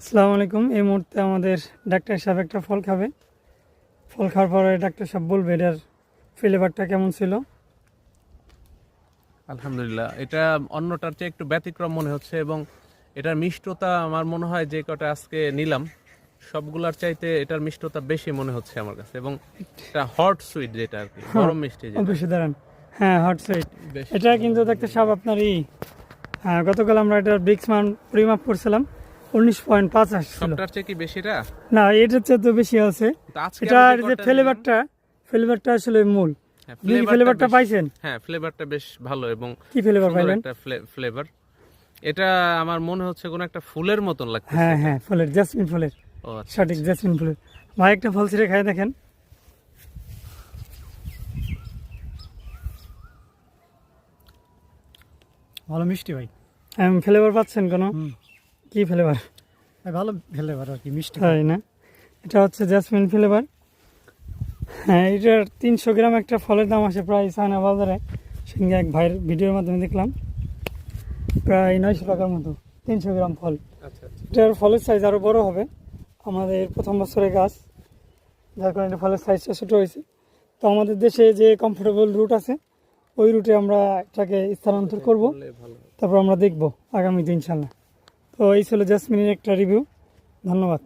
আসসালামু আলাইকুম। এই মুহূর্তে আমাদের ডাক্তার সাহেব একটা ফল খাবে। ফল খাওয়ার পরে ডাক্তার সাহেব বলবে এটার ফ্লেভারটা কেমন ছিল। আলহামদুলিল্লাহ এটা অন্যটার চেয়ে একটু ব্যতিক্রম মনে হচ্ছে এবং এটার মিষ্টতা আমার মনে হয় যে কটা আজকে নিলাম সবগুলার চাইতে এটার মিষ্টতা বেশি মনে হচ্ছে আমার কাছে এবং এটা হট সুইট যেটা আর কি গরম মিষ্টি যেটা। অবশ্যই দাঁড়ান। হ্যাঁ হট সুইট বেশ। এটা কিন্তু ডাক্তার সাহেব আপনার এই হ্যাঁ, গতকাল আমরা এটার ব্রিক্স মান পরিমাপ করছিলাম। উনিশ পয়েন্ট পাঁচ আসছিল। সবটার চেয়ে কি বেশিটা? না এটার চেয়ে তো বেশি আছে। এটার যে ফ্লেভারটা ফ্লেভারটা আসলে মূল। হ্যাঁ, আপনি ফ্লেভারটা পাইছেন? হ্যাঁ ফ্লেভারটা বেশ ভালো এবং কি ফ্লেভার পাইলেন? একটা ফ্লেভার এটা আমার মনে হচ্ছে কোন একটা ফুলের মতন লাগছে হ্যাঁ হ্যাঁ ফুলের জাসমিন ফুলের। ও আচ্ছা সঠিক জাসমিন ফুলের। ভাই একটা ফল ছিঁড়ে খাই দেখেন। ভালো মিষ্টি ভাই। ফ্লেভার পাচ্ছেন কোনো? হুম। কি ফ্লেভার ভালো ফ্লেভার আর কি মিষ্টি। তাই না? এটা হচ্ছে জাসমিন ফ্লেভার হ্যাঁ এটার তিনশো গ্রাম একটা ফলের দাম আসে প্রায় চায়না বাজারে। সঙ্গে এক ভাইয়ের ভিডিওর মাধ্যমে দেখলাম। প্রায় নয়শো টাকার মতো তিনশো গ্রাম ফল। আচ্ছা আচ্ছা। এটার ফলের সাইজ আরও বড় হবে। আমাদের প্রথম বছরের গাছ যার কারণে ফলের সাইজটা ছোটো হয়েছে। তো আমাদের দেশে যে কমফোর্টেবল রুট আছে ওই রুটে আমরা এটাকে স্থানান্তর করব। তারপর আমরা দেখব আগামী দিন ইনশাল্লাহ তো এই ছিল জাসমিনের একটা রিভিউ ধন্যবাদ।